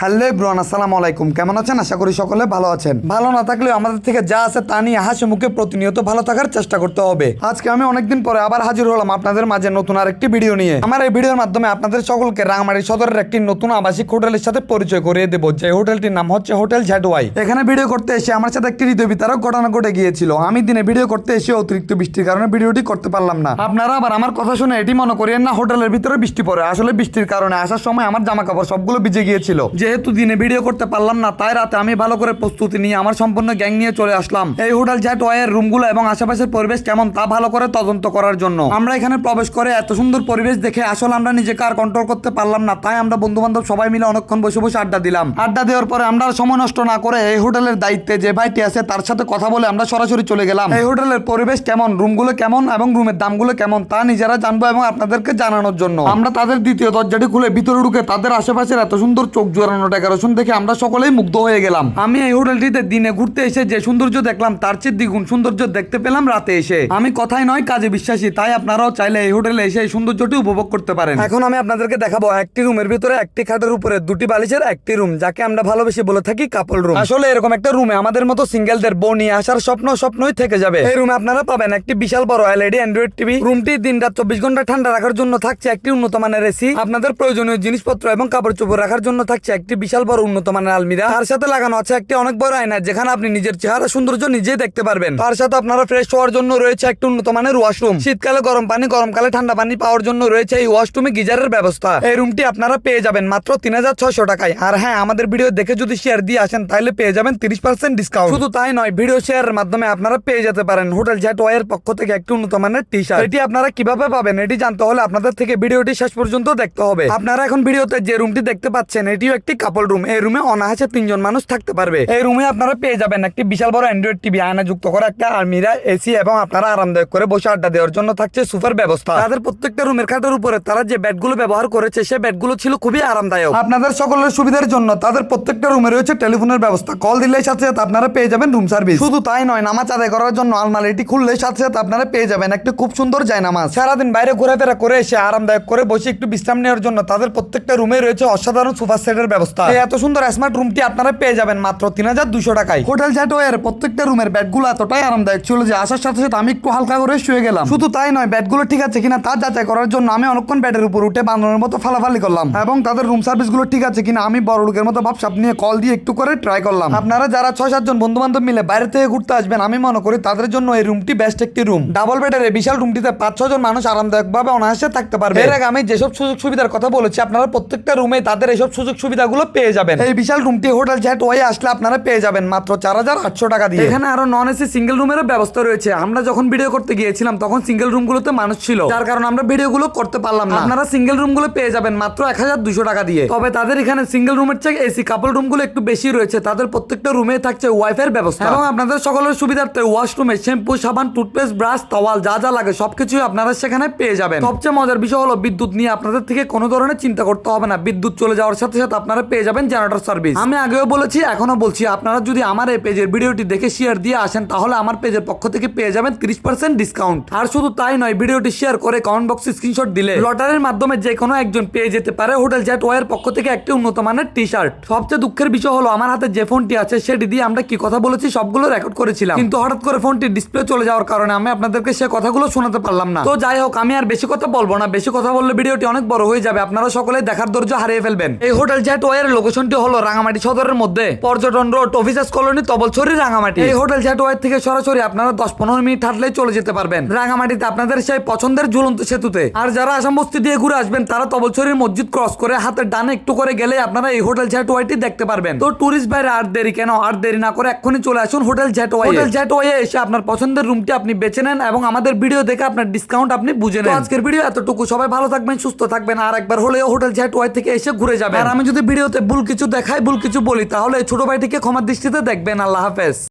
Hello ব্রন আসসালামু আলাইকুম। কেমন আছেন? আশা করি সকলে ভালো আছেন। ভালো না থাকলেও আমাদের থেকে যা আছে তা নিয়ে হাসি মুখে প্রতিনিয়ত ভালো থাকার চেষ্টা করতে হবে। আজকে আমি অনেকদিন পরে আবার হাজির হলাম আপনাদের মাঝে নতুন আরেকটি ভিডিও নিয়ে। আমার এই ভিডিওর মাধ্যমে আপনাদের সকলকে রাঙামাটি সদরের একটি নতুন আবাসিক হোটেলের সাথে পরিচয় করিয়ে দেবো। যে হোটেলটির নাম হচ্ছে হোটেল ঝ্যাটওয়াই এখানে ভিডিও করতে এসে আমার সাথে একটি হৃদয় বিতারক ঘটনা ঘটে গিয়েছিল। আমি দিনে ভিডিও করতে এসে অতিরিক্ত বৃষ্টির কারণে ভিডিওটি করতে পারলাম না। আপনারা আবার আমার কথা শুনে এটি মনে করিয়েন না, হোটেলের ভিতরে বৃষ্টি পড়ে। আসলে বৃষ্টির কারণে আসার সময় আমার জামা কাপড় সবগুলো ভিজে গিয়েছিল। যেহেতু দিনে ভিডিও করতে পারলাম না, তাই রাতে আমি ভালো করে প্রস্তুতি নিয়ে আমার সম্পূর্ণ গ্যাং নিয়ে চলে আসলাম। এই হোটেল জ্যাট ওয়ের রুমগুলো এবং আশেপাশের পরিবেশ কেমন তা ভালো করে তদন্ত করার জন্য। আমরা এখানে প্রবেশ করে এত সুন্দর পরিবেশ দেখে আসলে আমরা নিজেকে আর কন্ট্রোল করতে পারলাম না, তাই আমরা বন্ধু বান্ধব সবাই মিলে অনেকক্ষণ বসে বসে আড্ডা দিলাম। আড্ডা দেওয়ার পরে আমরা সময় নষ্ট না করে এই হোটেলের দায়িত্বে যে ভাইটি আছে, তার সাথে কথা বলে আমরা সরাসরি চলে গেলাম। এই হোটেলের পরিবেশ কেমন, রুমগুলো কেমন এবং রুমের দামগুলো কেমন তা নিজেরা জানব এবং আপনাদেরকে জানানোর জন্য। আমরা তাদের দ্বিতীয় দরজাটি খুলে ভিতরে ঢুকে তাদের আশেপাশের এত সুন্দর চোখ জোরানো ডেকোরেশন দেখে আমরা সকলেই মুগ্ধ হয়ে গেলাম। আমি এই হোটেলটিতে দিনে ঘুরতে এসে যে সৌন্দর্য দেখলাম তার চেয়ে দ্বিগুণ সৌন্দর্য দেখতে পেলাম রাতে এসে। আমি কথাই নয় কাজে বিশ্বাসী তাই আপনারাও চাইলে এই হোটেলে এসে এই সৌন্দর্যটি উপভোগ করতে পারেন। এখন আমি আপনাদেরকে দেখাবো একটি রুমের ভিতরে একটি খাটের উপরে দুটি বালিশের একটি রুম যাকে আমরা ভালোবেসে বলে থাকি কাপল রুম আসলে এরকম একটা রুমে আমাদের মতো সিঙ্গেলদের বউ নিয়ে আসার স্বপ্ন স্বপ্নই থেকে যাবে। এই রুমে আপনারা পাবেন একটি বিশাল বড় এলইডি অ্যান্ড্রয়েড টিভি রুমটি দিন রাত চব্বিশ ঘণ্টা ঠান্ডা রাখার জন্য থাকছে একটি উন্নত মানের এসি আপনাদের প্রয়োজনীয় জিনিসপত্র এবং কাপড় চোপড় রাখার জন্য থাকছে একটি বিশাল বড় উন্নত মানের আলমিরা। তার সাথে লাগানো আছে একটি অনেক বড় আয়না, যেখানে আপনি নিজের চেহারা সৌন্দর্য নিজেই দেখতে পারবেন। তার সাথে আপনারা ফ্রেশ হওয়ার জন্য রয়েছে একটি উন্নত মানের ওয়াশরুম শীতকালে গরম পানি, গরমকালে ঠান্ডা পানি পাওয়ার জন্য রয়েছে এই ওয়াশরুমে গিজারের ব্যবস্থা। এই রুমটি আপনারা পেয়ে যাবেন মাত্র তিন হাজার ছয়শো টাকায়। আর হ্যাঁ আমাদের ভিডিও দেখে যদি শেয়ার দিয়ে আসেন, তাহলে পেয়ে যাবেন তিরিশ পার্সেন্ট ডিসকাউন্ট শুধু তাই নয় ভিডিও শেয়ারের মাধ্যমে আপনারা পেয়ে যেতে পারেন হোটেল জ্যাট ওয়ের পক্ষ থেকে একটি উন্নত মানের টি শার্ট এটি আপনারা কীভাবে পাবেন, এটি জানতে হলে আপনাদের থেকে ভিডিওটি শেষ পর্যন্ত দেখতে হবে। আপনারা এখন ভিডিওতে যে রুমটি দেখতে পাচ্ছেন, এটিও একটি কাপল রুম এই রুমে অনায়াসে তিনজন মানুষ থাকতে পারবে। এই রুমে আপনারা পেয়ে যাবেন একটি বিশাল বড় অ্যান্ড্রয়েড টিভি আয়না যুক্ত করা একটা আলমিরা এসি এবং আপনারা আরামদায়ক করে বসে আড্ডা দেওয়ার জন্য থাকছে সুপার ব্যবস্থা। তাদের প্রত্যেকটা রুমের খাটের উপরে তারা যে বেডগুলো ব্যবহার করেছে, সে বেডগুলো ছিল খুবই আরামদায়ক। আপনাদের সকলের সুবিধার জন্য তাদের প্রত্যেকটা রুমে রয়েছে টেলিফোনের ব্যবস্থা। কল দিলে সাথে সাথে আপনারা পেয়ে যাবেন রুম সার্ভিস শুধু তাই নয়, নামাজ আদায় করার জন্য আলমারিটি খুললে সাথে সাথে আপনারা পেয়ে যাবেন একটি খুব সুন্দর জায়নামাজ। সারাদিন বাইরে ঘোরাফেরা করে এসে আরামদায়ক করে বসে একটু বিশ্রাম নেওয়ার জন্য তাদের প্রত্যেকটা রুমে রয়েছে অসাধারণ সুপার সেটের ব্যবস্থা। এই এত সুন্দর স্মার্ট রুমটি আপনারা পেয়ে যাবেন মাত্র তিন হাজার দুশো টাকায়। হোটেল চ্যাটওয়ের প্রত্যেকটা রুমের বেডগুলো এতটাই আরামদায়ক ছিল যে আসার সাথে সাথে আমি একটু হালকা করে শুয়ে গেলাম। শুধু তাই নয় বেডগুলো ঠিক আছে কিনা তা যাচাই করার জন্য আমি অনেকক্ষণ বেডের উপর উঠে বানানোর মতো ফালাফালি করলাম। এবং তাদের রুম সার্ভিসগুলো ঠিক আছে কিনা আমি বড় লোকের মতো ভাবসাপ নিয়ে কল দিয়ে একটু করে ট্রাই করলাম। আপনারা যারা ছয় সাতজন বন্ধু বান্ধব মিলে বাইরে থেকে ঘুরতে আসবেন আমি মনে করি তাদের জন্য এই রুমটি বেস্ট একটি রুম ডাবল বেডের এই বিশাল রুমটিতে পাঁচ ছজন মানুষ আরামদায়ক ভাবে অনায়াসে থাকতে পারবে। এর আগে আমি যেসব সুযোগ সুবিধার কথা বলেছি আপনারা প্রত্যেকটা রুমে তাদের এইসব সুযোগ সুবিধাগুলো পেয়ে যাবেন। এই বিশাল রুমটি হোটেল চ্যাট ওয়ে আসলে আপনারা পেয়ে যাবেন মাত্র চার হাজার আটশো টাকা দিয়ে। এখানে আরও নন এসি সিঙ্গেল রুমের ব্যবস্থা রয়েছে। আমরা যখন ভিডিও করতে গিয়েছিলাম তখন সিঙ্গেল রুমগুলোতে মানুষ ছিল। যার কারণে আমরা ভিডিওগুলো করতে পারলাম না। আপনারা সিঙ্গেল রুমগুলো পেয়ে যাবেন মাত্র এক হাজার দুশো টাকা দিয়ে। তবে তাদের এখানে সিঙ্গেল রুমের চেয়ে এসি কাপল রুমগুলো একটু বেশি রয়েছে। তাদের প্রত্যেকটা রুমে থাকছে ওয়াইফাই ব্যবস্থা। এবং আপনাদের সকলের সুবিধার্থে ওয়াশরুমে শ্যাম্পু সাবান টুথপেস্ট ব্রাশ তওয়াল যা যা লাগে সবকিছুই আপনারা সেখানে পেয়ে যাবেন। সবচেয়ে মজার বিষয় হলো বিদ্যুৎ নিয়ে আপনাদের থেকে কোনো ধরনের চিন্তা করতে হবে না। বিদ্যুৎ চলে যাওয়ার সাথে সাথে আপনারা পেয়ে যাবেন জেনারেটর সার্ভিস আমি আগেও বলেছি এখনও বলছি, আপনারা যদি আমার এই পেজের ভিডিওটি দেখে শেয়ার দিয়ে আসেন, তাহলে আমার পেজের পক্ষ থেকে পেয়ে যাবেন তিরিশ পার্সেন্ট ডিসকাউন্ট আর শুধু তাই নয়, ভিডিওটি শেয়ার করে কমেন্ট বক্সে স্ক্রিনশট দিলে। লটারির মাধ্যমে যে কোনো একজন পেয়ে যেতে পারে হোটেল জ্যাট ওয়ের পক্ষ থেকে একটি উন্নত মানের টি শার্ট সবচেয়ে দুঃখের বিষয় হলো, আমার হাতে যে ফোনটি আছে, সেটি দিয়ে আমরা কি কথা বলেছি, সবগুলো রেকর্ড করেছিলাম। কিন্তু হঠাৎ করে ফোনটি ডিসপ্লে চলে যাওয়ার কারণে আমি আপনাদেরকে সে কথাগুলো শোনাতে পারলাম না। তো যাই হোক, আমি আর বেশি কথা বলব না। বেশি কথা বললে ভিডিওটি অনেক বড় হয়ে যাবে। আপনারা সকলে দেখার ধৈর্য হারিয়ে ফেলবেন। এই হোটেল জ্যাট ওয়ের লোকেশনটি হলো রাঙামাটি সদরের মধ্যে। পর্যটন road officers colony Tabalchhari, Rangamati. এই হোটেল জ্যাট থেকে সরাসরি আপনারা দশ পনেরো মিনিট হাঁটলেই চলে যেতে পারবেন। রাঙামাটিতে আপনাদের সেই পছন্দের ঝুলন্ত সেতুতে। আর যারা আসাম বস্তি দিয়ে ঘুরে আসবেন, তারা তবলছড়ির মসজিদ ক্রস করে হাতের ডানে একটু করে গেলে আপনারা এই হোটেল জ্যাট দেখতে পারবেন। তো টুরিস্ট বাইরে আর দেরি কেন? আর দেরি না করে এক্ষুনি চলে আসুন হোটেল জ্যাট ওয়াই হোটেল জ্যাট এসে আপনার পছন্দের রুমটি আপনি বেছে নেন এবং আমাদের ভিডিও দেখে আপনার ডিসকাউন্ট আপনি বুঝে নেন। আজকের ভিডিও এতটুকু। সবাই ভালো থাকবেন, সুস্থ থাকবেন। আর একবার হলেও হোটেল জ্যাট ওয়াই থেকে এসে ঘুরে যাবেন। আর আমি যদি ভিডিওতে ভুল কিছু দেখায় ভুল কিছু বলি, তাহলে ছোট ভাইটিকে ক্ষমার দৃষ্টিতে দেখবেন। আল্লাহ হাফেজ।